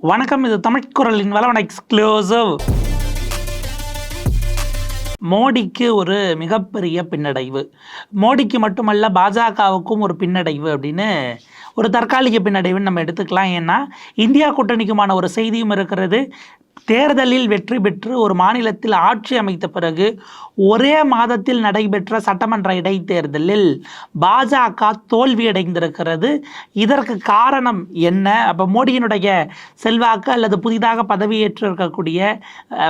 வணக்கம் இது தமிழ்குரலின் வளவன் எக்ஸ்க்ளூசிவ் மோடிக்கு ஒரு மிகப்பெரிய பின்னடைவு. மோடிக்கு மட்டுமல்ல பாஜகவுக்கும் ஒரு பின்னடைவு அப்படின்னு ஒரு தற்காலிக பின்னடைவுன்னு நம்ம எடுத்துக்கலாம். ஏன்னா இந்தியா கூட்டணிக்குமான ஒரு செய்தியும் இருக்கிறது. தேர்தலில் வெற்றி பெற்று ஒரு மாநிலத்தில் ஆட்சி அமைத்த பிறகு ஒரே மாதத்தில் நடைபெற்ற சட்டமன்ற இடைத்தேர்தலில் பாஜக தோல்வியடைந்திருக்கிறது இதற்கு காரணம் என்ன? அப்போ மோடியினுடைய செல்வாக்கு அல்லது புதிதாக பதவியேற்று இருக்கக்கூடிய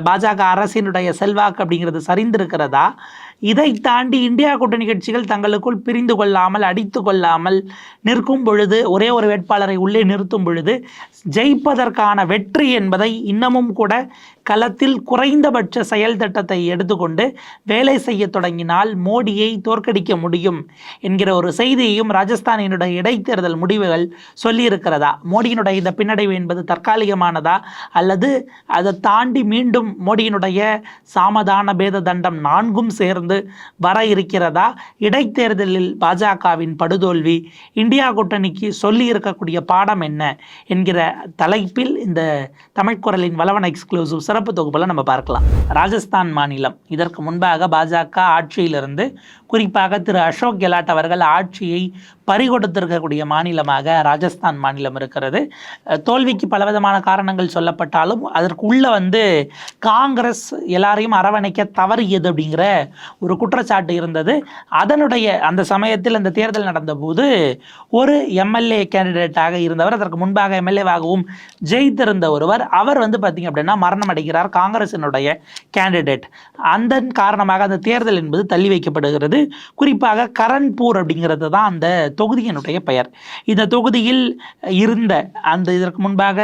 பாஜக அரசினுடைய செல்வாக்கு அப்படிங்கிறது சரிந்திருக்கிறதா? இதை தாண்டி இந்தியா கூட்டணி கட்சிகள் தங்களுக்குள் பிரிந்து கொள்ளாமல் அடித்து கொள்ளாமல் நிற்கும் பொழுது ஒரே ஒரு வேட்பாளரை உள்ளே நிறுத்தும் பொழுது ஜெயிப்பதற்கான வெற்றி என்பதை இன்னமும் கூட களத்தில் குறைந்தபட்ச செயல் திட்டத்தை எடுத்துக்கொண்டு வேலை செய்ய தொடங்கினால் மோடியை தோற்கடிக்க முடியும் என்கிற ஒரு செய்தியையும் ராஜஸ்தானினுடைய இடைத்தேர்தல் முடிவுகள் சொல்லியிருக்கிறதா? மோடியினுடைய இந்த பின்னடைவு என்பது தற்காலிகமானதா? அல்லது அதை தாண்டி மீண்டும் மோடியினுடைய சாமதான பேத தண்டம் நான்கும் சேர்ந்து வர இருக்கிறதா? இடைத்தேர்தலில் பாஜகவின் படுதோல்வி இந்தியா கூட்டணிக்கு சொல்லி இருக்கக்கூடிய பாடம் என்ன என்கிற தலைப்பில் இந்த தமிழ்குரலின் வளவன் எக்ஸ்க்ளூசிவ் சிறப்பு தொகுப்பில் நம்ம பார்க்கலாம். ராஜஸ்தான் மாநிலம். இதற்கு முன்பாக பாஜக ஆட்சியிலிருந்து குறிப்பாக திரு அசோக் கெலாட் அவர்கள் ஆட்சியை பறிகொடுத்திருக்கக்கூடிய மாநிலமாக ராஜஸ்தான் மாநிலம் இருக்கிறது. தோல்விக்கு பலவிதமான காரணங்கள் சொல்லப்பட்டாலும் அதற்குள்ள வந்து காங்கிரஸ் எல்லாரையும் அரவணைக்க தவறியது அப்படிங்கிற ஒரு குற்றச்சாட்டு இருந்தது. அதனுடைய அந்த சமயத்தில் அந்த தேர்தல் நடந்தபோது ஒரு எம்எல்ஏ கேண்டிடேட்டாக இருந்தவர் அதற்கு முன்பாக எம்எல்ஏவாகவும் ஜெயித்திருந்த ஒருவர் அவர் வந்து பார்த்தீங்க அப்படின்னா மரணம் அடைகிறார் காங்கிரசினுடைய கேண்டிடேட் அந்த காரணமாக அந்த தேர்தல் என்பது தள்ளி வைக்கப்படுகிறது. குறிப்பாக கரண்பூர் அப்படிங்கிறது தான் அந்த தொகுதியினுடைய பெயர். இந்த தொகுதியில் இருந்த அந்த இதற்கு முன்பாக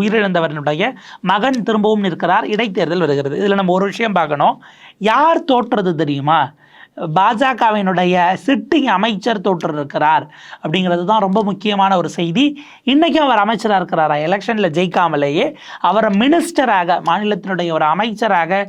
உயிரிழந்தவரினுடைய மகன் திரும்பவும் நிற்கிறார். இடைத்தேர்தல் வருகிறது. இதில் நம்ம ஒரு விஷயம் பார்க்கணும். யார் தோற்றது தெரியுமா? பாஜகவினுடைய சிட்டிங் அமைச்சர் தோற்று இருக்கிறார் அப்படிங்கிறது தான் ரொம்ப முக்கியமான ஒரு செய்தி. இன்றைக்கும் அவர் அமைச்சராக இருக்கிறாரா? எலெக்ஷனில் ஜெயிக்காமலேயே அவரை மினிஸ்டராக மாநிலத்தினுடைய ஒரு அமைச்சராக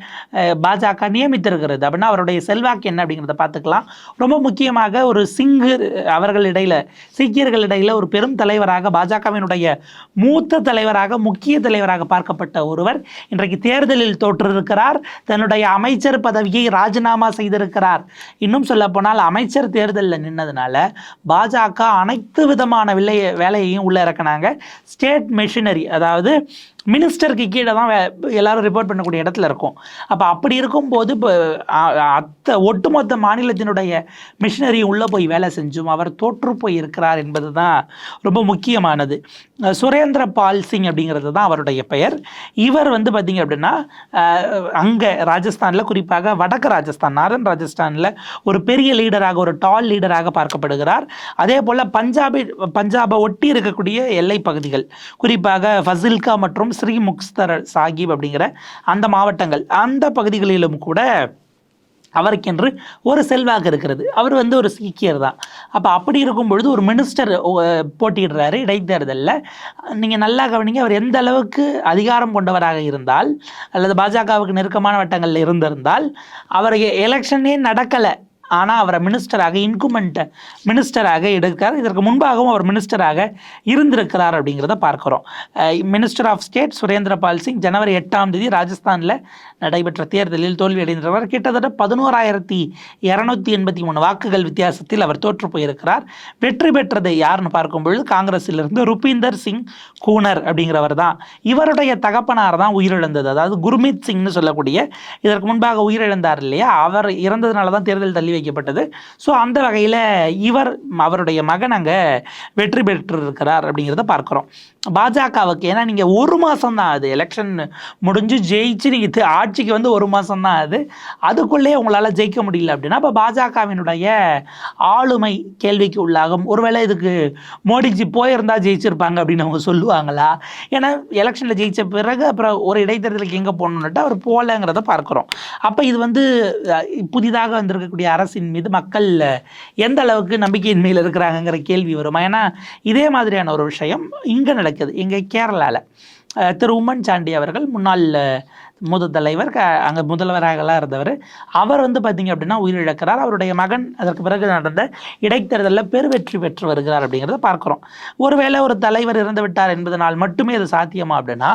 பாஜக நியமித்திருக்கிறது. அப்படின்னா அவருடைய செல்வாக்கு என்ன அப்படிங்கிறத பார்த்துக்கலாம். ரொம்ப முக்கியமாக ஒரு சிங்கு அவர்களிடையில் சீக்கியர்களிடையில் ஒரு பெரும் தலைவராக பாஜகவினுடைய மூத்த தலைவராக முக்கிய தலைவராக பார்க்கப்பட்ட ஒருவர் இன்றைக்கு தேர்தலில் தோற்றிருக்கிறார். தன்னுடைய அமைச்சர் பதவியை ராஜினாமா செய்திருக்கிறார். இன்னும் சொல்லப்போனால் அமைச்சர் தேர்தலில் நின்னதுனால பாஜக அனைத்து விதமான விலை வேலையையும் உள்ளே இறக்குனாங்க. ஸ்டேட் மெஷினரி அதாவது மினிஸ்டருக்கு கீழே தான் வே- எல்லாரும் ரிப்போர்ட் பண்ணக்கூடிய இடத்துல இருக்கும். அப்போ அப்படி இருக்கும்போது இப்போ அத்த ஒட்டுமொத்த மாநிலத்தினுடைய மிஷினரி உள்ளே போய் வேலை செஞ்சும். அவர் தோற்று போய் இருக்கிறார் என்பது தான் ரொம்ப முக்கியமானது. சுரேந்திர பால் சிங் அப்படிங்கிறது தான் அவருடைய பெயர். இவர் வந்து பார்த்தீங்க அப்படின்னா அங்கே ராஜஸ்தானில் குறிப்பாக வடக்கு ராஜஸ்தான் நார்தன் ராஜஸ்தானில் ஒரு பெரிய லீடராக ஒரு டால் லீடராக பார்க்கப்படுகிறார். அதே போல் பஞ்சாபி பஞ்சாபை ஒட்டி இருக்கக்கூடிய எல்லை பகுதிகள் குறிப்பாக ஃபசில்கா மற்றும் ஸ்ரீ முக்ஸ்தர் சாகிப் அப்படிங்கிற அந்த மாவட்டங்கள் அந்த பகுதிகளிலும் கூட அவருக்கென்று ஒரு செல்வாக்கு இருக்கிறது. அவர் வந்து ஒரு சீக்கியர் தான். அப்போ அப்படி இருக்கும் பொழுது ஒரு மினிஸ்டர் போட்டியிடுறாரு இடைத்தேர்தலில். நீங்கள் நல்லா கவனிங்க அவர் எந்த அளவுக்கு அதிகாரம் கொண்டவராக இருந்தால் அல்லது பாஜகவுக்கு நெருக்கமான வட்டங்களில் இருந்திருந்தால் அவருக்கு எலெக்ஷனே நடக்கலை. ஆனால் அவரை மினிஸ்டராக இன்குமெண்ட் மினிஸ்டராக எடுக்கிறார். இதற்கு முன்பாகவும் அவர் மினிஸ்டராக இருந்திருக்கிறார் அப்படிங்கிறத பார்க்குறோம். Minister of state Surendra Pal Singh ஜனவரி எட்டாம் தேதி ராஜஸ்தானில் நடைபெற்ற தேர்தலில் தோல்வியடைந்தவர் கிட்டத்தட்ட பதினோராயிரத்தி இரநூத்தி எண்பத்தி மூணு வாக்குகள் வித்தியாசத்தில் அவர் தோற்று போயிருக்கிறார். வெற்றி பெற்றதை யாருன்னு பார்க்கும்பொழுது காங்கிரஸிலிருந்து ருபீந்தர் சிங் கூனர் அப்படிங்கிறவர் தான். இவருடைய தகப்பனார் தான் உயிரிழந்தது. அதாவது குர்மீத் சிங்னு சொல்லக்கூடிய இதற்கு முன்பாக உயிரிழந்தார் இல்லையா? அவர் இறந்ததுனால தான் தேர்தல் தள்ளி வைக்கப்பட்டது. ஸோ அந்த வகையில் இவர் அவருடைய மகன் அங்கே வெற்றி பெற்றிருக்கிறார் அப்படிங்கிறத பார்க்குறோம். பாஜகவுக்கு ஏன்னா நீங்கள் ஒரு மாதம் தான் அது எலெக்ஷன் முடிஞ்சு ஜெயிச்சு நீங்கள் ஆட்சிக்கு வந்து ஒரு மாதம் தான் அது. அதுக்குள்ளேயே உங்களால் ஜெயிக்க முடியல அப்படின்னா இப்போ பாஜகவினுடைய ஆளுமை கேள்விக்கு உள்ளாகும். ஒருவேளை இதுக்கு மோடிஜி போயிருந்தால் ஜெயிச்சிருப்பாங்க அப்படின்னு அவங்க சொல்லுவாங்களா? ஏன்னா எலெக்ஷனில் ஜெயிச்ச பிறகு அப்புறம் ஒரு இடைத்தேர்தலுக்கு எங்கே போகணுன்னுட்டு அவர் போகலங்கிறத பார்க்குறோம். அப்போ இது வந்து புதிதாக வந்திருக்கக்கூடிய அரசின் மீது மக்கள் எந்த அளவுக்கு நம்பிக்கையின் மேல் இருக்கிறாங்கங்கிற கேள்வி வரும்? ஏன்னா இதே மாதிரியான ஒரு விஷயம் இங்கே நடக்குது இங்கே கேரளாவில் திரு உம்மன் சாண்டி அவர்கள் முன்னாள் மூத மூத்த தலைவர் க அங்கே முதல்வராகலாம் இருந்தவர். அவர் வந்து பார்த்திங்க அப்படின்னா உயிரிழக்கிறார். அவருடைய மகன் அதற்கு பிறகு நடந்த இடைத்தேர்தலில் பெருவெற்றி பெற்று வருகிறார் அப்படிங்கிறத பார்க்குறோம். ஒருவேளை ஒரு தலைவர் இறந்து விட்டார் என்பதனால் மட்டுமே அது சாத்தியமா அப்படின்னா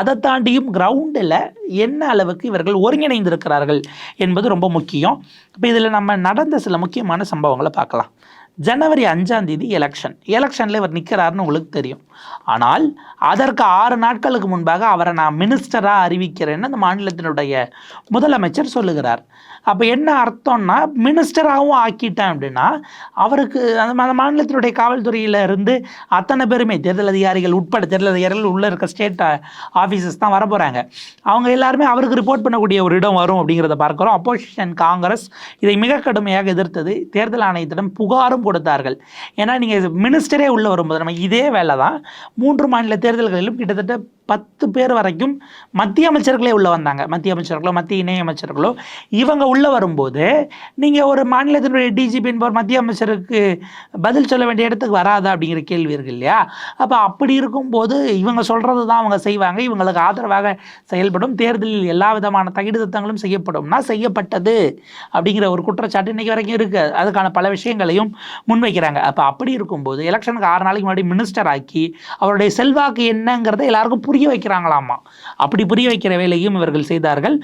அதை தாண்டியும் கிரவுண்டில் என்ன அளவுக்கு இவர்கள் ஒருங்கிணைந்திருக்கிறார்கள் என்பது ரொம்ப முக்கியம். இப்போ இதில் நம்ம நடந்த சில முக்கியமான சம்பவங்களை பார்க்கலாம். ஜனவரி அஞ்சாம் தேதி எலெக்ஷன் எலெக்ஷனில் இவர் நிற்கிறாருன்னு உங்களுக்கு தெரியும். ஆனால் அதற்கு ஆறு நாட்களுக்கு முன்பாக அவரை நான் மினிஸ்டராக அறிவிக்கிறேன்னு அந்த மாநிலத்தினுடைய முதலமைச்சர் சொல்லுகிறார். அப்போ என்ன அர்த்தம்னா மினிஸ்டராகவும் ஆக்கிட்டேன் அப்படின்னா அவருக்கு அந்த மாநிலத்தினுடைய காவல்துறையில் இருந்து அத்தனை பேருமே தேர்தல் அதிகாரிகள் உட்பட தேர்தல் அதிகாரிகள் உள்ளே இருக்க ஸ்டேட் ஆஃபீஸஸ் தான் வர போகிறாங்க அவங்க எல்லாருமே அவருக்கு ரிப்போர்ட் பண்ணக்கூடிய ஒரு இடம் வரும் அப்படிங்கிறத பார்க்குறோம். அப்போசிஷன் காங்கிரஸ் இதை மிக கடுமையாக எதிர்த்தது. தேர்தல் ஆணையத்திடம் புகாரும் கொடுத்தார்கள். ஏன்னா நீங்கள் மினிஸ்டரே உள்ளே வரும்போது நம்ம இதே வேலை தான் மூன்று மாநில தேர்தல்களிலும் கிட்டத்தட்ட பத்து பேர் வரைக்கும் மத்திய அமைச்சர்களே உள்ளே வந்தாங்க. மத்திய அமைச்சர்களோ மத்திய இணை அமைச்சர்களோ. இவங்க உள்ளே வரும்போது நீங்கள் ஒரு மாநிலத்தினுடைய டிஜிபி என்பவர் மத்திய அமைச்சருக்கு பதில் சொல்ல வேண்டிய இடத்துக்கு வராதா அப்படிங்கிற கேள்வி இருக்கு இல்லையா? அப்போ அப்படி இருக்கும்போது இவங்க சொல்கிறது தான் அவங்க செய்வாங்க. இவங்களுக்கு ஆதரவாக செயல்படும். தேர்தலில் எல்லா விதமான தகிடுதத்தங்களும் செய்யப்படும்னா செய்யப்பட்டது அப்படிங்கிற ஒரு குற்றச்சாட்டு இன்றைக்கி வரைக்கும் இருக்குது அதுக்கான பல விஷயங்களையும் முன்வைக்கிறாங்க. அப்போ அப்படி இருக்கும்போது எலெக்ஷனுக்கு ஆறு நாளைக்கு முன்னாடி மினிஸ்டர் ஆக்கி அவருடைய செல்வாக்கு என்னங்கிறத எல்லாருக்கும் புரிய வைக்கிறாங்களாமா? அப்படி புரிய வைக்கிற வேலையும் இவர்கள் செய்தார்கள்.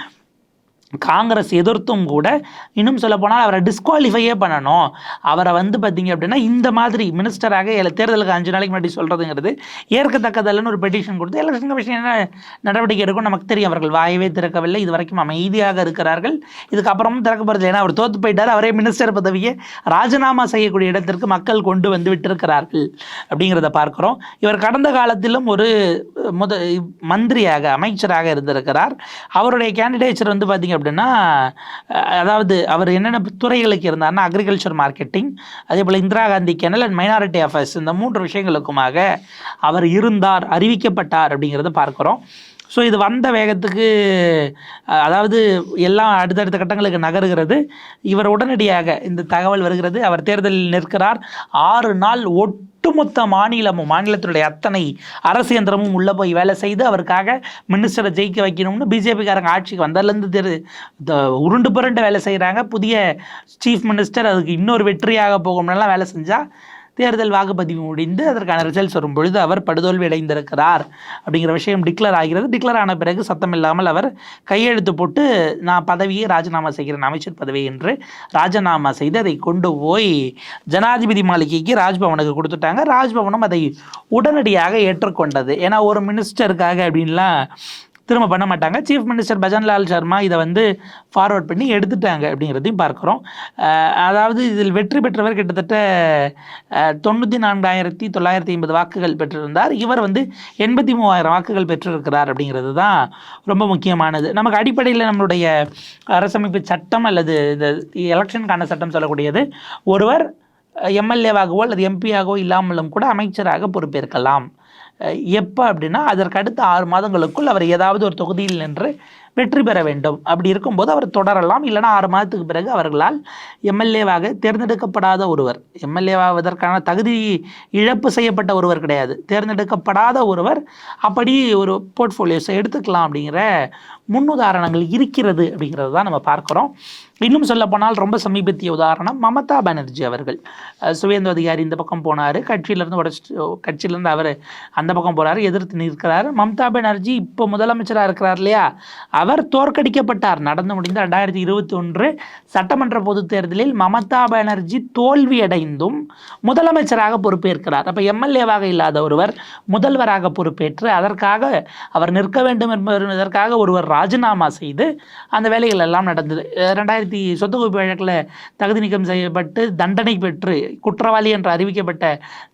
காங்கிரஸ் எதிர்த்தும் கூட இன்னும் சொல்லப்போனால் அவரை டிஸ்குவாலிஃபையே பண்ணணும். அவரை வந்து பார்த்தீங்க அப்படின்னா இந்த மாதிரி மினிஸ்டராக எல- தேர்தலுக்கு அஞ்சு நாளைக்கு முன்னாடி சொல்கிறதுங்கிறது ஏற்கத்தக்கதல்லன்னு ஒரு பெட்டிஷன் கொடுத்து எலெக்ஷன் கமிஷன் என்ன நடவடிக்கை எடுக்கும் நமக்கு தெரியும். அவர்கள் வாயவே திறக்கவில்லை. இது வரைக்கும் அமைதியாக இருக்கிறார்கள். இதுக்கப்புறமும் திறக்க போகிறது ஏன்னா அவர் தோத்து போயிட்டார். அவரே மினிஸ்டர் பதவியை ராஜினாமா செய்யக்கூடிய இடத்திற்கு மக்கள் கொண்டு வந்து விட்டிருக்கிறார்கள் அப்படிங்கிறத பார்க்குறோம். இவர் கடந்த காலத்திலும் ஒரு முத மந்திரியாக அமைச்சராக இருந்திருக்கிறார். அவருடைய கேண்டிடேச்சர் வந்து பார்த்திங்க அப்படின்னா அதாவது அவர் என்னென்ன துறைகளுக்கு இருந்தார்னா அக்ரிகல்ச்சர் மார்க்கெட்டிங் அதே போல் Indira Gandhi canal and minority affairs இந்த மூன்று விஷயங்களுக்குமாக அவர் இருந்தார் அறிவிக்கப்பட்டார் அப்படிங்கிறத பார்க்குறோம். ஸோ இது வந்த வேகத்துக்கு அதாவது எல்லாம் அடுத்தடுத்த கட்டங்களுக்கு நகருகிறது. இவர் உடனடியாக இந்த தகவல் வருகிறது. அவர் தேர்தலில் நிற்கிறார். ஆறு நாள் ஒட்டுமொத்த மாநிலமும் மாநிலத்தினுடைய அத்தனை அரசு இயந்திரமும் உள்ளே போய் வேலை செய்து அவருக்காக மினிஸ்டரை ஜெயிக்க வைக்கணும்னு பிஜேபிக்காரங்க ஆட்சிக்கு வந்ததுலேருந்து தெரு இந்த உருண்டு புரண்டு வேலை செய்கிறாங்க புதிய சீஃப் மினிஸ்டர் அதுக்கு இன்னொரு வெற்றியாக போகும்னெல்லாம் வேலை செஞ்சால் தேர்தல் வாக்குப்பதிவு முடிந்து அதற்கான ரிசல்ட்ஸ் வரும் பொழுது அவர் படுதோல்வி அடைந்திருக்கிறார் அப்படிங்கிற விஷயம் டிக்ளேர் ஆகிறது. டிக்ளேர் ஆன பிறகு சத்தம் இல்லாமல் அவர் கையெழுத்து போட்டு நான் பதவியை ராஜினாமா செய்கிறேன் அமைச்சர் பதவி என்று ராஜினாமா செய்து அதை கொண்டு போய் ஜனாதிபதி மாளிகைக்கு ராஜ்பவனுக்கு கொடுத்துட்டாங்க. ராஜ்பவனும் அதை உடனடியாக ஏற்றுக்கொண்டது. ஏன்னா ஒரு மினிஸ்டருக்காக அப்படின்லாம் திரும்ப பண்ண மாட்டாங்க. சீஃப் மினிஸ்டர் பஜன்லால் சர்மா இதை வந்து ஃபார்வர்ட் பண்ணி எடுத்துட்டாங்க அப்படிங்கிறதையும் பார்க்குறோம். அதாவது இதில் வெற்றி பெற்றவர் கிட்டத்தட்ட தொண்ணூற்றி நான்காயிரத்தி தொள்ளாயிரத்தி ஐம்பது வாக்குகள் பெற்றிருந்தார். இவர் வந்து எண்பத்தி மூவாயிரம் வாக்குகள் பெற்றிருக்கிறார் அப்படிங்கிறது தான் ரொம்ப முக்கியமானது. நமக்கு அடிப்படையில் நம்மளுடைய அரசமைப்பு சட்டம் அல்லது இந்த எலெக்ஷனுக்கான சட்டம் சொல்லக்கூடியது ஒருவர் எம்எல்ஏவாகவோ அல்லது எம்பியாகவோ இல்லாமலும் கூட அமைச்சராக பொறுப்பேற்கலாம். எப்போ அப்படின்னா அதற்கு அடுத்த ஆறு மாதங்களுக்குள் அவர் ஏதாவது ஒரு தொகுதியில் நின்று வெற்றி பெற வேண்டும். அப்படி இருக்கும்போது அவர் தொடரலாம். இல்லைன்னா ஆறு மாதத்துக்கு பிறகு அவர்களால் எம்எல்ஏவாக தேர்ந்தெடுக்கப்படாத ஒருவர் எம்எல்ஏவாவதற்கான தகுதி இழப்பு செய்யப்பட்ட ஒருவர் கிடையாது. தேர்ந்தெடுக்கப்படாத ஒருவர் அப்படி ஒரு போர்ட்ஃபோலியோஸை எடுத்துக்கலாம் அப்படிங்கிற முன்னுதாரணங்கள் இருக்கிறது அப்படிங்கிறது தான் நம்ம பார்க்குறோம். இன்னும் சொல்லப்போனால் ரொம்ப சமீபத்திய உதாரணம் மமதா பானர்ஜி அவர்கள். சுவேந்து அதிகாரி இந்த பக்கம் போனார். கட்சியிலேருந்து உடச்சிட்டு கட்சியிலேருந்து அவர் அந்த பக்கம் போகிறாரு எதிர்த்து நிற்கிறார். மம்தா பானர்ஜி இப்போ முதலமைச்சராக இருக்கிறார் இல்லையா? அவர் தோற்கடிக்கப்பட்டார். நடந்து முடிந்த ரெண்டாயிரத்தி இருபத்தி ஒன்று சட்டமன்ற பொதுத் தேர்தலில் மமதா பானர்ஜி தோல்வியடைந்தும் முதலமைச்சராக பொறுப்பேற்கிறார். அப்போ எம்எல்ஏவாக இல்லாத ஒருவர் முதல்வராக பொறுப்பேற்று அதற்காக அவர் நிற்க வேண்டும் என்பதற்காக ஒருவர் ராஜினாமா செய்து அந்த வேலைகள் எல்லாம் நடந்தது. ரெண்டாயிரத்தி தொள்ளாயிரத்தி சொத்து குவிப்பு வழக்கில் தகுதி நீக்கம் செய்யப்பட்டு தண்டனை பெற்று குற்றவாளி என்று அறிவிக்கப்பட்ட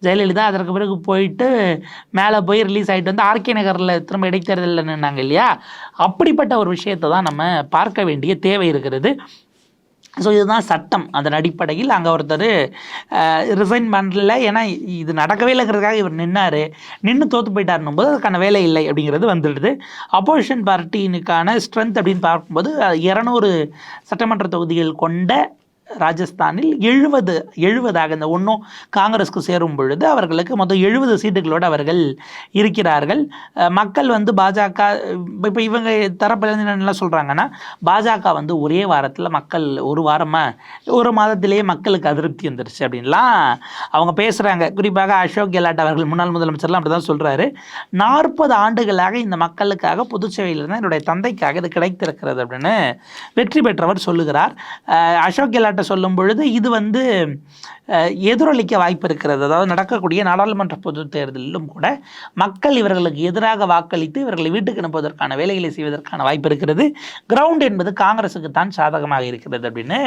ஜெயலலிதா அதற்கு பிறகு போயிட்டு மேலே போய் ரிலீஸ் ஆகிட்டு வந்து ஆர்கே நகரில் திரும்ப இடைத்தேர்தலில் நின்னாங்க இல்லையா? அப்படிப்பட்ட ஒரு விஷயத்தை தான் நம்ம பார்க்க வேண்டிய தேவை இருக்கிறது. ஸோ இதுதான் சட்டம். அதன் அடிப்படையில் அங்கே ஒருத்தர் ரிசைன் பண்ணல. ஏன்னா இது நடக்கவே இல்லைங்கிறதுக்காக இவர் நின்னார். நின்று தோற்று போயிட்டாருன்னும் போது அதுக்கான வேலை இல்லை அப்படிங்கிறது வந்துடுது. அப்போசிஷன் பார்ட்டினுக்கான ஸ்ட்ரென்த் அப்படின்னு பார்க்கும்போது இரநூறு சட்டமன்ற தொகுதிகள் கொண்ட ராஜஸ்தானில் எழுபது எழுபதாக இந்த ஒன்றும் காங்கிரஸ்க்கு சேரும் பொழுது அவர்களுக்கு மொத்தம் எழுபது சீட்டுகளோடு அவர்கள் இருக்கிறார்கள். மக்கள் வந்து பாஜக இப்போ இவங்க தரப்பிலிருந்து என்ன சொல்கிறாங்கன்னா பாஜக வந்து ஒரே வாரத்தில் மக்கள் ஒரு வாரமாக ஒரு மாதத்திலேயே மக்களுக்கு அதிருப்தி வந்துருச்சு அப்படின்லாம் அவங்க பேசுகிறாங்க குறிப்பாக அசோக் கெலாட் அவர்கள் முன்னாள் முதலமைச்சர்லாம் அப்படி தான் சொல்கிறாரு நாற்பது ஆண்டுகளாக இந்த மக்களுக்காக புதுச்சேரியிலிருந்து என்னுடைய தந்தைக்காக இது கிடைத்திருக்கிறது அப்படின்னு வெற்றி பெற்றவர் சொல்லுகிறார். அசோக் கெலாட் விளையாட்டை சொல்லும் பொழுது இது வந்து எதிரொலிக்க வாய்ப்பு இருக்கிறது. அதாவது நடக்கக்கூடிய நாடாளுமன்ற பொதுத் தேர்தலிலும் கூட மக்கள் இவர்களுக்கு எதிராக வாக்களித்து இவர்களை வீட்டுக்கு அனுப்புவதற்கான வேலைகளை செய்வதற்கான வாய்ப்பு இருக்கிறது. கிரவுண்ட் என்பது காங்கிரஸுக்கு தான் சாதகமாக இருக்கிறது அப்படின்னு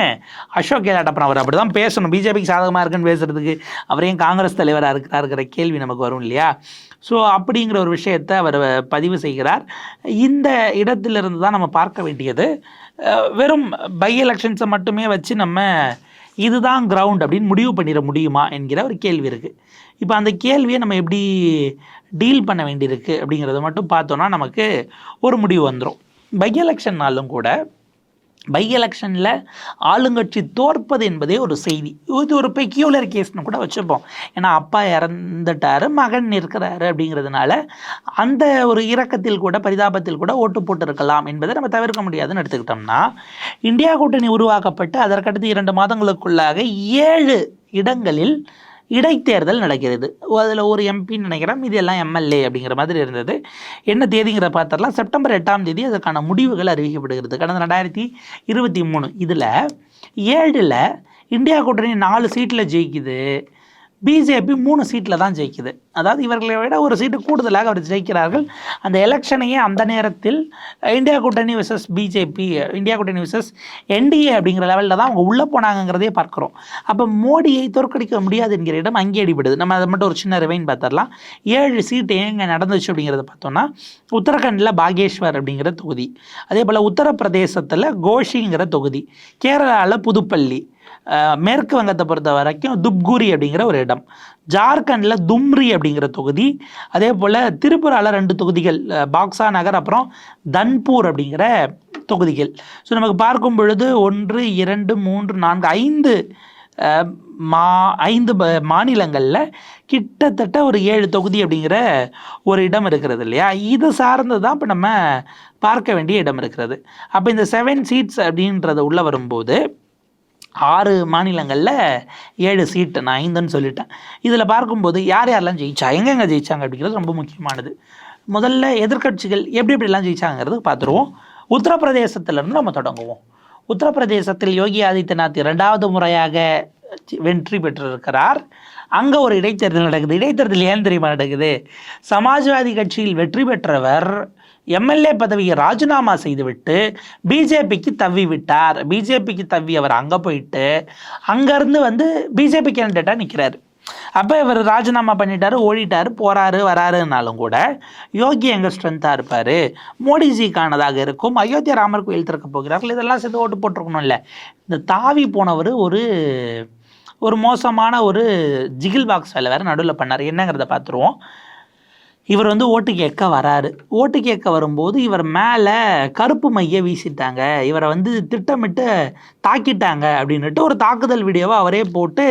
அசோக் கெலாட் அப்புறம் அவர் அப்படி தான் பேசணும். பிஜேபிக்கு சாதகமாக இருக்குன்னு பேசுறதுக்கு. அவரையும் காங்கிரஸ் தலைவராக இருக்கிறாருங்கிற கேள்வி நமக்கு வரும் இல்லையா? ஸோ அப்படிங்கிற ஒரு விஷயத்தை அவர் பதிவு செய்கிறார். இந்த இடத்திலிருந்து தான் நம்ம பார்க்க வேண்டியது. வெறும் பை எலெக்ஷன்ஸை மட்டுமே வச்சு நம்ம இதுதான் கிரவுண்ட் அப்படின்னு முடிவு பண்ணிட முடியுமா என்கிற ஒரு கேள்வி இருக்குது இப்போ அந்த கேள்வியை நம்ம எப்படி டீல் பண்ண வேண்டியிருக்கு அப்படிங்கிறத மட்டும் பார்த்தோன்னா நமக்கு ஒரு முடிவு வந்துடும் பை எலெக்ஷன்னாலும் கூட பை எலெக்ஷனில் ஆளுங்கட்சி தோற்பது என்பதே ஒரு செய்தி. இது ஒரு பெக்யூலர் கேஸ்னு கூட வச்சுப்போம். ஏன்னா அப்பா இறந்துட்டாரு மகன் இருக்கிறாரு அப்படிங்கிறதுனால அந்த ஒரு இரக்கத்தில் கூட பரிதாபத்தில் கூட ஓட்டு போட்டிருக்கலாம் என்பதை நம்ம தவிர்க்க முடியாதுன்னு எடுத்துக்கிட்டோம்னா இந்தியா கூட்டணி உருவாக்கப்பட்டு அதற்கடுத்து இரண்டு மாதங்களுக்குள்ளாக ஏழு இடங்களில் இடைத்தேர்தல் நடக்கிறது. அதில் ஒரு எம்பின்னு நினைக்கிறேன். இது எல்லாம் எம்எல்ஏ அப்படிங்கிற மாதிரி இருந்தது. என்ன தேதிங்கிற பார்த்தரலாம் செப்டம்பர் எட்டாம் தேதி அதற்கான முடிவுகள் அறிவிக்கப்படுகிறது. கடந்த ரெண்டாயிரத்தி இருபத்தி மூணு இதில் ஏழில் இந்தியா கூட்டணி நாலு சீட்டில் ஜெயிக்குது. பிஜேபி மூணு சீட்டில் தான் ஜெயிக்குது. அதாவது இவர்களை விட ஒரு சீட்டு கூடுதலாக அவர் ஜெயிக்கிறார்கள். அந்த எலெக்ஷனையே அந்த நேரத்தில் இந்தியா கூட்டணி விசஸ் பிஜேபி இந்தியா கூட்டணி விசஸ் என்டிஏ அப்படிங்கிற லெவலில் தான் அவங்க உள்ளே போனாங்கங்கிறதே பார்க்குறோம். அப்போ மோடியை தோற்கடிக்க முடியாது என்கிற இடம் அங்கே அடிபடுது. நம்ம அதை மட்டும் ஒரு சின்ன ரிவைன் பார்த்துடலாம். ஏழு சீட்டு எங்கே நடந்துச்சு அப்படிங்கிறத பார்த்தோம்னா உத்தரகண்டில் பாகேஷ்வர் அப்படிங்கிற தொகுதி. அதே போல் உத்தரப்பிரதேசத்தில் கோஷிங்கிற தொகுதி. கேரளாவில் புதுப்பள்ளி. மேற்கு வங்கத்தை பொறுத்த வரைக்கும் துப்குரி அப்படிங்கிற ஒரு இடம். ஜார்க்கண்டில் தும்ரி அப்படிங்கிற தொகுதி. அதே போல் திருப்புராவில் ரெண்டு தொகுதிகள் பாக்ஸா நகர் அப்புறம் தன்பூர் அப்படிங்கிற தொகுதிகள். ஸோ நமக்கு பார்க்கும் பொழுது ஒன்று இரண்டு மூன்று நான்கு ஐந்து மா ஐந்து ப- மாநிலங்களில் கிட்டத்தட்ட ஒரு ஏழு தொகுதி அப்படிங்கிற ஒரு இடம் இருக்கிறது இல்லையா? இது சார்ந்து தான் இப்போ நம்ம பார்க்க வேண்டிய இடம் இருக்கிறது. அப்போ இந்த செவன் சீட்ஸ் அப்படின்றது உள்ளே வரும்போது ஆறு மாநிலங்களில் ஏழு சீட்டு நான் ஐந்துன்னு சொல்லிட்டேன். இதில் பார்க்கும்போது யார் யாரெல்லாம் ஜெயிச்சா எங்கெங்கே ஜெயிச்சாங்க அப்படிங்கிறது ரொம்ப முக்கியமானது. முதல்ல எதிர்க்கட்சிகள் எப்படி எப்படிலாம் ஜெயிச்சாங்கிறது பார்த்துருவோம். உத்தரப்பிரதேசத்திலிருந்து நம்ம தொடங்குவோம். உத்தரப்பிரதேசத்தில் யோகி ஆதித்யநாத் இரண்டாவது முறையாக வெற்றி பெற்றிருக்கிறார். அங்கே ஒரு இடைத்தேர்தல் நடக்குது. இடைத்தேர்தல் ஏன் தெரியுமா நடக்குது? சமாஜ்வாதி கட்சியில் வெற்றி பெற்றவர் எம்எல்ஏ பதவியை ராஜினாமா செய்துவிட்டு பிஜேபிக்கு தவ்வி விட்டார் பிஜேபிக்கு தவ்வி அவர் அங்கே போயிட்டு அங்கேருந்து வந்து பிஜேபி கேண்டிடேட்டாக நிற்கிறார் அப்போ இவர் ராஜினாமா பண்ணிட்டாரு ஓடிட்டாரு போறாரு வராருன்னாலும் கூட யோகி எங்கள் ஸ்ட்ரென்த்தாக இருப்பார். மோடிஜிக்கானதாக இருக்கும். அயோத்தியா ராமர் கோயில் திறக்க போகிறார்கள். இதெல்லாம் சேர்த்து ஓட்டு போட்டிருக்கணும்ல. இந்த தாவி போனவர் ஒரு ஒரு மோசமான ஒரு ஜிகில் பாக்ஸ் வேலை வேறு நடுவில் பண்ணார். என்னங்கிறத பார்த்துருவோம். இவர் வந்து ஓட்டு கேட்க வராரு. ஓட்டு கேட்க வரும்போது இவர் மேலே கருப்பு மைய வீசிட்டாங்க. இவரை வந்து திட்டமிட்டு தாக்கிட்டாங்க அப்படின்னுட்டு ஒரு தாக்குதல் வீடியோவை அவரே போட்டு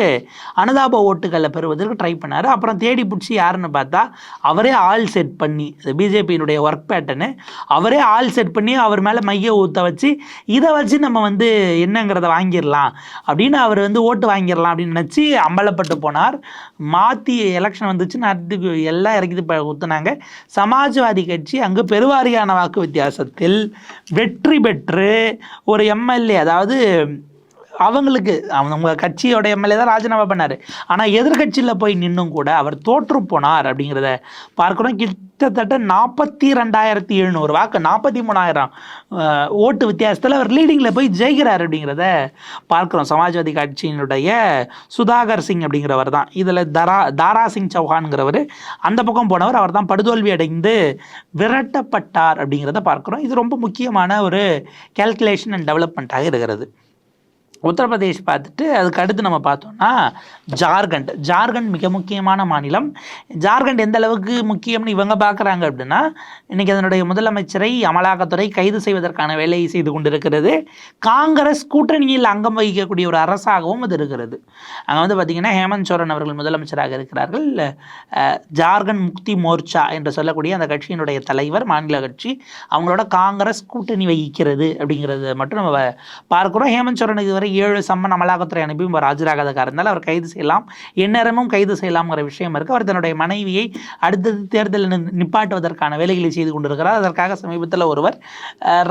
அனுதாப ஓட்டுகளை பெறுவதற்கு ட்ரை பண்ணார். அப்புறம் தேடி பிடிச்சி யாருன்னு பார்த்தா அவரே ஆள் செட் பண்ணி பிஜேபியினுடைய ஒர்க் பேட்டர்னு அவரே ஆள் செட் பண்ணி அவர் மேலே மைய ஊற்ற வச்சு இதை வச்சு நம்ம வந்து என்னங்கிறத வாங்கிடலாம் அப்படின்னு அவர் வந்து ஓட்டு வாங்கிடலாம் அப்படின்னு நினச்சி அம்பலப்பட்டு போனார். மாற்றி எலெக்ஷன் வந்துச்சு அதுக்கு எல்லாம் இறக்கிது நடத்தினாங்க சமாஜ்வாதி கட்சி அங்கு பெருவாரியான வாக்கு வித்தியாசத்தில் வெற்றி பெற்று ஒரு எம்எல்ஏ அதாவது அவங்களுக்கு அவங்க கட்சியோட எம்எல்ஏ தான் ராஜினாமா பண்ணார். ஆனால் எதிர்கட்சியில் போய் நின்னும் கூட அவர் தோற்று போனார் அப்படிங்கிறத பார்க்குறோம். கிட்டத்தட்ட நாற்பத்தி ரெண்டாயிரத்தி எழுநூறு வாக்கு நாற்பத்தி மூணாயிரம் ஓட்டு வித்தியாசத்தில் அவர் லீடிங்கில் போய் ஜெயிக்கிறார் அப்படிங்கிறத பார்க்குறோம். சமாஜ்வாதி கட்சியினுடைய சுதாகர் சிங் அப்படிங்கிறவர் தான். இதில் தரா தாரா சிங் சௌஹான்ங்கிறவர் அந்த பக்கம் போனவர். அவர் தான் படுதோல்வி அடைந்து விரட்டப்பட்டார் அப்படிங்கிறத பார்க்குறோம். இது ரொம்ப முக்கியமான ஒரு கேல்குலேஷன் அண்ட் டெவலப்மெண்ட்டாக இருக்கிறது. உத்தரப்பிரதேஷ் பார்த்துட்டு அதுக்கு அடுத்து நம்ம பார்த்தோம்னா ஜார்க்கண்ட். ஜார்க்கண்ட் மிக முக்கியமான மாநிலம். ஜார்க்கண்ட் எந்த அளவுக்கு முக்கியம்னு இவங்க பார்க்குறாங்க அப்படின்னா இன்றைக்கி அதனுடைய முதலமைச்சரை அமலாக்கத்துறை கைது செய்வதற்கான வேலையை செய்து கொண்டிருக்கிறது. காங்கிரஸ் கூட்டணியில் அங்கம் வகிக்கக்கூடிய ஒரு அரசாகவும் அது இருக்கிறது. அங்கே வந்து பார்த்திங்கன்னா ஹேமந்த் சோரன் அவர்கள் முதலமைச்சராக இருக்கிறார்கள். ஜார்க்கண்ட் முக்தி மோர்ச்சா என்று சொல்லக்கூடிய அந்த கட்சியினுடைய தலைவர் மாநில கட்சி அவங்களோட காங்கிரஸ் கூட்டணி வகிக்கிறது அப்படிங்கிறத மட்டும் நம்ம பார்க்குறோம். ஹேமந்த் சோரன் இதுவரை ஏழு சம்மன் அமலாக்கத்துறை அனுப்பி அவர் ஆஜராகாதக்காக இருந்தால் அவர் கைது செய்யலாம் எந்நேரமும் கைது செய்யலாம்ங்கிற விஷயம் இருக்குது அவர் தன்னுடைய மனைவியை அடுத்தது தேர்தலில் நிப்பாட்டுவதற்கான வேலைகளை செய்து கொண்டிருக்கிறார். அதற்காக சமீபத்தில் ஒருவர்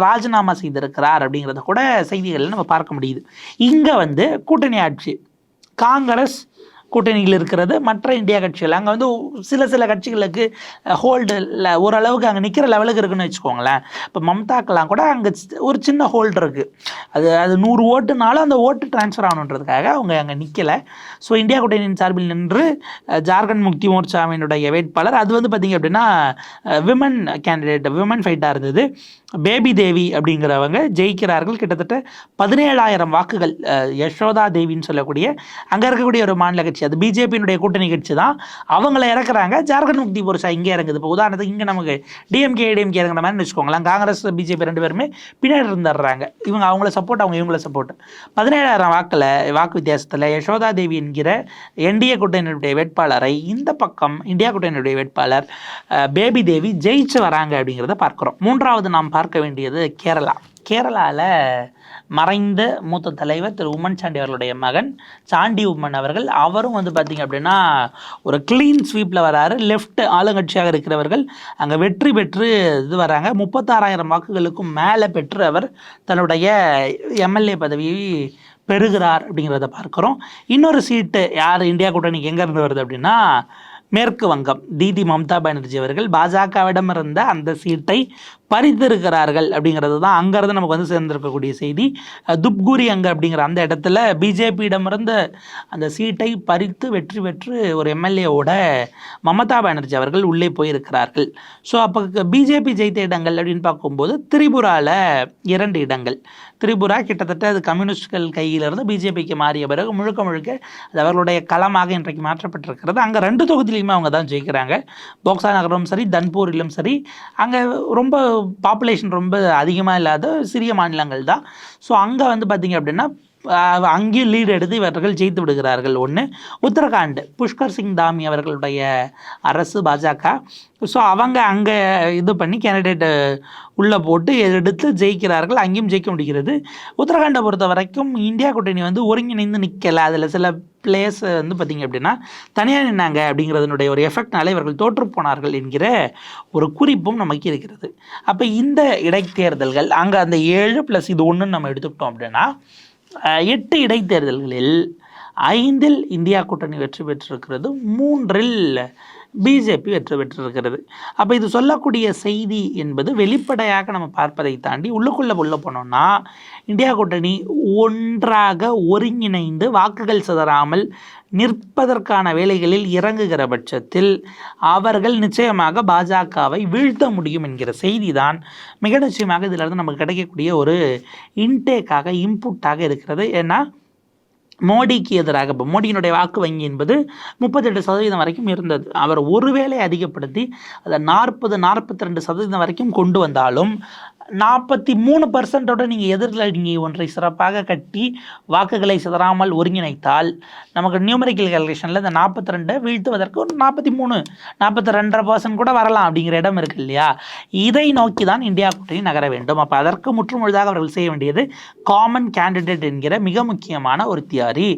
ராஜினாமா செய்திருக்கிறார் அப்படிங்கிறத கூட செய்திகளில் நம்ம பார்க்க முடியுது. இங்கே வந்து கூட்டணி ஆட்சி காங்கிரஸ் கூட்டணியில் இருக்கிறது. மற்ற இந்தியா கட்சிகள். அங்கே வந்து சில சில கட்சிகளுக்கு ஹோல்டு இல்லை ஓரளவுக்கு அங்கே நிற்கிற லெவலுக்கு இருக்குன்னு வச்சுக்கோங்களேன். இப்போ மம்தாக்கெல்லாம் கூட அங்கே ஒரு சின்ன ஹோல்டு இருக்குது அது அது நூறு ஓட்டுனாலும் அந்த ஓட்டு ட்ரான்ஸ்ஃபர் ஆகணுன்றதுக்காக அவங்க அங்கே நிற்கலை ஸோ இந்தியா கூட்டணியின் சார்பில் நின்று ஜார்க்கண்ட் முக்தி மோர்ச்சாவினுடைய வேட்பாளர். அது வந்து பார்த்திங்க அப்படின்னா விமன் கேண்டிடேட் விமன் ஃபைட்டாக இருந்தது. பேபி தேவி அப்படிங்கிறவங்க ஜெயிக்கிறார்கள். கிட்டத்தட்ட பதினேழாயிரம் வாக்குகள் யசோதா தேவின்னு சொல்லக்கூடிய அங்கே இருக்கக்கூடிய ஒரு மாநில கட்சி அது பிஜேபியினுடைய கூட்டணி கட்சி தான். அவங்கள இறக்குறாங்க. ஜார்க்கண்ட் முக்தி மோர்ச்சா இங்கே இறங்குது. இப்போ உதாரணத்துக்கு இங்கே நமக்கு டிஎம்கே ஏடிஎம்கே இறங்குற மாதிரி வச்சுக்கோங்களேன். காங்கிரஸ் பிஜேபி ரெண்டு பேருமே பின்னாடி இருந்துடுறாங்க. இவங்க அவங்கள சப்போர்ட் அவங்க இவங்கள சப்போர்ட் பதினேழாயிரம் வாக்கில் வாக்கு வித்தியாசத்தில் யசோதா தேவி என்கிற என்டிஏ கூட்டணியினுடைய வேட்பாளரை இந்த பக்கம் இந்தியா கூட்டணியுடைய வேட்பாளர் பேபி தேவி ஜெயிச்சு வராங்க அப்படிங்கிறத பார்க்குறோம். மூன்றாவது நாம் பார்க்க வேண்டியது கேரளா. கேரளாவில் மறைந்த மூத்த தலைவர் திரு உம்மன் சாண்டி அவர்களுடைய மகன் சாண்டி உம்மன் அவர்கள். அவரும் வந்து பார்த்திங்க அப்படின்னா ஒரு க்ளீன் ஸ்வீப்பில் வராரு. லெஃப்ட் ஆளுங்கட்சியாக இருக்கிறவர்கள் அங்கே வெற்றி பெற்று இது வராங்க. முப்பத்தாறாயிரம் வாக்குகளுக்கும் மேலே பெற்று அவர் தன்னுடைய எம்எல்ஏ பதவியை பெறுகிறார் அப்படிங்கிறத பார்க்குறோம். இன்னொரு சீட்டு யார் இந்தியா கூட்டணிக்கு எங்கேருந்து வருது அப்படின்னா மேற்கு வங்கம். தீதி மம்தா பானர்ஜி அவர்கள். பாஜகவிடம் இருந்த அந்த சீட்டை பறித்திருக்கிறார்கள் அப்படிங்கிறது தான் அங்கேருந்து நமக்கு வந்து சேர்ந்திருக்கக்கூடிய செய்தி. துப்குரி அங்கே அப்படிங்கிற அந்த இடத்துல பிஜேபியிடமிருந்து அந்த சீட்டை பறித்து வெற்றி பெற்று ஒரு எம்எல்ஏவோட மமதா பானர்ஜி அவர்கள் உள்ளே போயிருக்கிறார்கள். ஸோ அப்போ பிஜேபி ஜெயித்த இடங்கள் அப்படின்னு பார்க்கும்போது திரிபுராவில் இரண்டு இடங்கள். திரிபுரா கிட்டத்தட்ட அது கம்யூனிஸ்ட்கள் கையிலிருந்து பிஜேபிக்கு மாறிய பிறகு முழுக்க முழுக்க அது அவர்களுடைய களமாக இன்றைக்கு மாற்றப்பட்டிருக்கிறது. அங்கே ரெண்டு தொகுதியிலையுமே அவங்க தான் ஜெயிக்கிறாங்க. போக்சா நகரம் சரி தன்பூரிலும் சரி. அங்கே ரொம்ப பாப்புலேஷன் ரொம்ப அதிகமாக இல்லாத சிறிய மாநிலங்கள் தான் ஸோ அங்கே வந்து பார்த்திங்க அப்படின்னா அங்கேயும் லீடு எடுத்து இவர்கள் ஜெயித்து விடுகிறார்கள். ஒன்று உத்தரகாண்ட் புஷ்கர் சிங் தாமி அவர்களுடைய அரசு பாஜக. ஸோ அவங்க அங்கே இது பண்ணி கேண்டிடேட்டு உள்ளே போட்டு எடுத்து ஜெயிக்கிறார்கள். அங்கேயும் ஜெயிக்க முடிகிறது. உத்தரகாண்டை பொறுத்த வரைக்கும் இந்தியா கூட்டணி வந்து ஒருங்கிணைந்து நிற்கலை அதில் சில பிளேஸ் வந்து பார்த்திங்க அப்படின்னா தனியாக நின்னாங்க அப்படிங்கிறதுனுடைய ஒரு எஃபெக்ட்னாலே இவர்கள் தோற்று போனார்கள் என்கிற ஒரு குறிப்பும் நமக்கு இருக்கிறது. அப்போ இந்த இடைத்தேர்தல்கள் அங்கே அந்த ஏழு ப்ளஸ் இது ஒன்றுன்னு நம்ம எடுத்துக்கிட்டோம் அப்படின்னா எட்டு இடைத்தேர்தல்களில் ஐந்தில் இந்தியா கூட்டணி வெற்றி பெற்றிருக்கிறது மூன்றில் பிஜேபி வெற்றி பெற்றிருக்கிறது. அப்போ இது சொல்லக்கூடிய செய்தி என்பது வெளிப்படையாக நம்ம பார்ப்பதை தாண்டி உள்ளுக்குள்ளே உள்ள போனோம்னா இந்தியா கூட்டணி ஒன்றாக ஒருங்கிணைந்து வாக்குகள் சிதறாமல் நிற்பதற்கான வேலைகளில் இறங்குகிற பட்சத்தில் அவர்கள் நிச்சயமாக பாஜகவை வீழ்த்த முடியும் என்கிற செய்தி தான் மிக நிச்சயமாக இதிலிருந்து நமக்கு கிடைக்கக்கூடிய ஒரு இன்டேக்காக இன்புட்டாக இருக்கிறது. ஏன்னா மோடிக்கு எதிராக இப்போ மோடியினுடைய வாக்கு வங்கி என்பது முப்பத்தெட்டு சதவீதம் வரைக்கும் இருந்தது. அவர் ஒருவேளை அதிகப்படுத்தி அதை நாற்பது நாற்பத்தி ரெண்டு சதவீதம் வரைக்கும் கொண்டு வந்தாலும் நாற்பத்தி மூணு பர்சன்ட்டோட நீங்கள் எதிரில் நீங்கள் ஒன்றை சிறப்பாக கட்டி வாக்குகளை சிதறாமல் ஒருங்கிணைத்தால் நமக்கு நியூமரிக்கல் கேல்குலேஷனில் இந்த நாற்பத்தி ரெண்டை வீழ்த்துவதற்கு ஒரு நாற்பத்தி மூணு நாற்பத்தி ரெண்டரை பர்சன்ட் கூட வரலாம் அப்படிங்கிற இடம் இருக்கு இல்லையா? இதை நோக்கி தான் இந்தியா கூட்டணி நகர வேண்டும். அப்போ அதற்கு முற்றுமுழுதாக அவர்கள் செய்ய வேண்டியது காமன் கேண்டிடேட் என்கிற மிக முக்கியமான ஒரு தியாரி.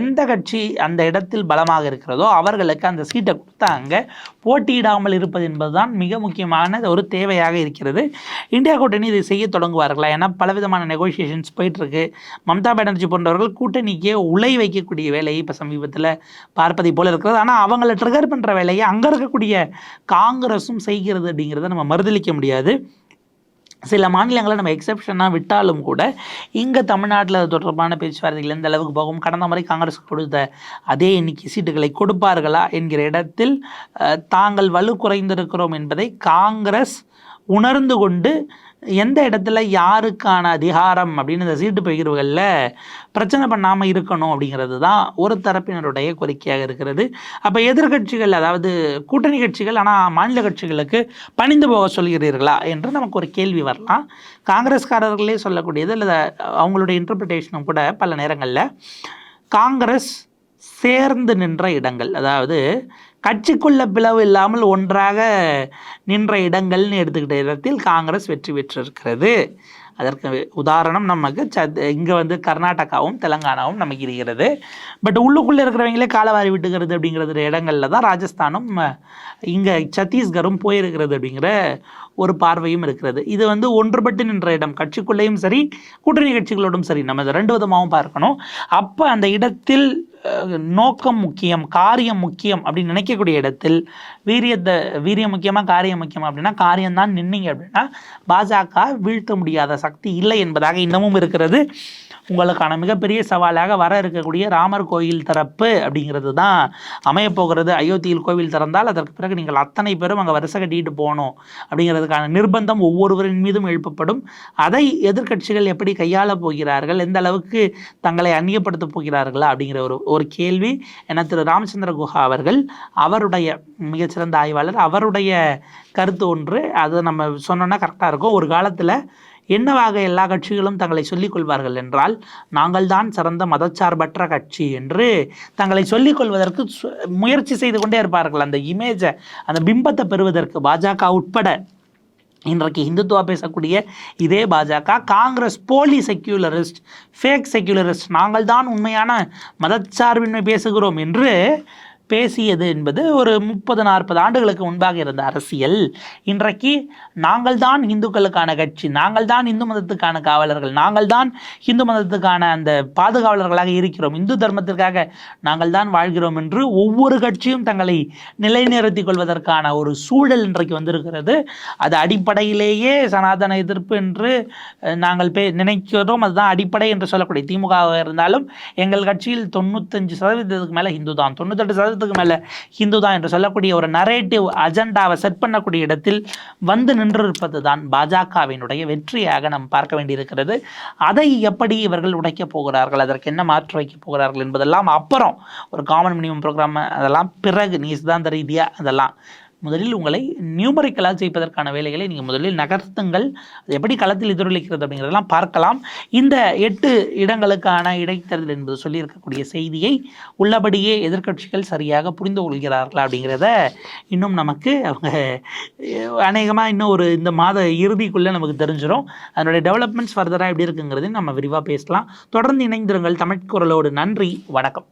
எந்த கட்சி அந்த இடத்தில் பலமாக இருக்கிறதோ அவர்களுக்கு அந்த சீட்டை கொடுத்தாங்க போட்டியிடாமல் இருப்பது என்பதுதான் மிக முக்கியமான ஒரு தேவையாக இருக்கிறது. இந்தியா கூட்டணி இதை செய்ய தொடங்குவார்களா? ஏன்னா பலவிதமான நெகோசியேஷன்ஸ் போயிட்டுருக்கு. மம்தா பானர்ஜி போன்றவர்கள் கூட்டணிக்கே உலை வைக்கக்கூடிய வேலையை இப்போ சமீபத்தில் பார்ப்பதை போல் இருக்கிறது. ஆனால் அவங்கள ட்ரிகர் பண்ணுற வேலையை அங்கே இருக்கக்கூடிய காங்கிரஸும் செய்கிறது அப்படிங்கிறத நம்ம மறுதளிக்க முடியாது. சில மாநிலங்களை நம்ம எக்ஸெப்ஷனாக விட்டாலும் கூட இங்கே தமிழ்நாட்டில் அது தொடர்பான பேச்சுவார்த்தைகள் எந்த அளவுக்கு போகும்? கடந்த முறை காங்கிரஸ் கொடுத்த அதே எண்ணிக்கை சீட்டுகளை கொடுப்பார்களா என்கிற இடத்தில் தாங்கள் வலு குறைந்திருக்கிறோம் என்பதை காங்கிரஸ் உணர்ந்து கொண்டு எந்த இடத்துல யாருக்கான அதிகாரம் அப்படின்னு இந்த சீட்டு பகிர்வுகளில் பிரச்சனை பண்ணாமல் இருக்கணும் அப்படிங்கிறது தான் ஒரு தரப்பினருடைய கோரிக்கையாக இருக்கிறது. அப்போ எதிர்க்கட்சிகள் அதாவது கூட்டணி கட்சிகள் ஆனால் மாநில கட்சிகளுக்கு பணிந்து போக சொல்கிறீர்களா என்று நமக்கு ஒரு கேள்வி வரலாம். காங்கிரஸ்காரர்களே சொல்லக்கூடியது அல்லது அவங்களுடைய இன்டர்பிரிட்டேஷனும் கூட பல நேரங்களில் காங்கிரஸ் சேர்ந்து நின்ற இடங்கள். அதாவது கட்சிக்குள்ள பிளவு இல்லாமல் ஒன்றாக நின்ற இடங்கள்னு எடுத்துக்கிட்ட இடத்தில் காங்கிரஸ் வெற்றி பெற்றிருக்கிறது. அதற்கு உதாரணம் நமக்கு சத் இங்கே வந்து கர்நாடகாவும் தெலங்கானாவும் நமக்கு இருக்கிறது. பட் உள்ளுக்குள்ளே இருக்கிறவங்களே காலவாரி விட்டுக்கிறது அப்படிங்கிறது இடங்களில் தான் ராஜஸ்தானும் இங்கே சத்தீஸ்கரும் போயிருக்கிறது அப்படிங்கிற ஒரு பார்வையும் இருக்கிறது. இது வந்து ஒன்றுபட்டு நின்ற இடம். கட்சிக்குள்ளேயும் சரி கூட்டணி கட்சிகளோடும் சரி நம்ம இதை ரெண்டு விதமாகவும் பார்க்கணும். அப்போ அந்த இடத்தில் நோக்கம் முக்கியம் காரியம் முக்கியம் அப்படின்னு நினைக்கக்கூடிய இடத்தில் வீரியத்தை வீரியம் முக்கியமா காரியம் முக்கியம் அப்படின்னா காரியம்தான் நின்னீங்க அப்படின்னா பாஜக வீழ்த்த முடியாத சக்தி இல்லை என்பதாக இன்னமும் இருக்கிறது. உங்களுக்கான மிகப்பெரிய சவாலாக வர இருக்கக்கூடிய ராமர் கோயில் திறப்பு அப்படிங்கிறது தான் அமையப்போகிறது அயோத்தியில் கோவில் திறந்தால் அதற்கு பிறகு நீங்கள் அத்தனை பேரும் அங்கே வரிசை கட்டிட்டு போகணும் அப்படிங்கிறதுக்கான நிர்பந்தம் ஒவ்வொருவரின் மீதும் எழுப்பப்படும். அதை எதிர்க்கட்சிகள் எப்படி கையாள போகிறார்கள்? எந்த அளவுக்கு தங்களை அந்நியப்படுத்த போகிறார்களா? அப்படிங்கிற ஒரு ஒரு கேள்வி. என திரு ராமச்சந்திர குஹா அவர்கள் அவருடைய மிகச்சிறந்த ஆய்வாளர். அவருடைய கருத்து ஒன்று அதை நம்ம சொன்னோன்னா கரெக்டாக இருக்கும். ஒரு காலத்தில் என்னவாக எல்லா கட்சிகளும் தங்களை சொல்லிக் கொள்வார்கள் என்றால் நாங்கள் தான் சிறந்த மதச்சார்பற்ற கட்சி என்று தங்களை சொல்லிக் கொள்வதற்கு சு- முயற்சி செய்து கொண்டே இருப்பார்கள். அந்த இமேஜை அந்த பிம்பத்தை பெறுவதற்கு பாஜக உட்பட இன்றைக்கு இந்துத்துவா பேசக்கூடிய இதே பாஜக காங்கிரஸ் போலி செக்யூலரிஸ்ட் ஃபேக் செக்யூலரிஸ்ட் நாங்கள் தான் உண்மையான மதச்சார்பின்மை பேசுகிறோம் என்று பேசியது என்பது ஒரு முப்பது நாற்பது ஆண்டுகளுக்கு முன்பாக இருந்த அரசியல். இன்றைக்கு நாங்கள் தான் இந்துக்களுக்கான கட்சி நாங்கள் தான் இந்து மதத்துக்கான காவலர்கள் நாங்கள் தான் இந்து மதத்துக்கான அந்த பாதுகாவலர்களாக இருக்கிறோம். இந்து தர்மத்திற்காக நாங்கள் தான் வாழ்கிறோம் என்று ஒவ்வொரு கட்சியும் தங்களை நிலைநிறுத்திக் கொள்வதற்கான ஒரு சூழல் இன்றைக்கு வந்திருக்கிறது. அது அடிப்படையிலேயே சனாதன எதிர்ப்பு என்று நாங்கள் பே நினைக்கிறோம். அதுதான் அடிப்படை என்று சொல்லக்கூடிய திமுகவாக இருந்தாலும் எங்கள் கட்சியில் தொண்ணூத்தஞ்சு சதவீதத்துக்கு மேலே ஹிந்து தான் தொண்ணூத்தெட்டு சதவீதத்துக்கு மேலே ஹிந்து தான் என்று சொல்லக்கூடிய ஒரு நரேட்டிவ் அஜெண்டாவை செட் பண்ணக்கூடிய இடத்தில் வந்து நின்றிருப்பது தான் பாஜகவினுடைய வெற்றியாக நாம் பார்க்க வேண்டியிருக்கிறது. அதை எப்படி இவர்கள் உடைக்கப் போகிறார்கள் அதற்கு என்ன மாற்றி வைக்கப் போகிறார்கள் என்பதெல்லாம் அப்புறம் ஒரு காமன் மினிமம் ப்ரோக்ராம் அதெல்லாம் பிறகு நீ சித்தாந்த ரீதியாக அதெல்லாம். முதலில் உங்களை நியூமரிக்கலாக ஜெயிப்பதற்கான வேலைகளை நீங்கள் முதலில் நகர்த்துங்கள். அது எப்படி களத்தில் எதிரொலிக்கிறது அப்படிங்கிறதெல்லாம் பார்க்கலாம். இந்த எட்டு இடங்களுக்கான இடைத்தேர்தல் என்பது சொல்லியிருக்கக்கூடிய செய்தியை உள்ளபடியே எதிர்க்கட்சிகள் சரியாக புரிந்து கொள்கிறார்களா அப்படிங்கிறத இன்னும் நமக்கு அவங்க அநேகமாக இன்னும் ஒரு இந்த மாத இறுதிக்குள்ளே நமக்கு தெரிஞ்சிடும் அதனுடைய டெவலப்மெண்ட்ஸ் ஃபர்தராக எப்படி இருக்குங்கிறதையும் நம்ம விரிவாக பேசலாம். தொடர்ந்து இணைந்திருங்கள் தமிழ் குரலோடு. நன்றி. வணக்கம்.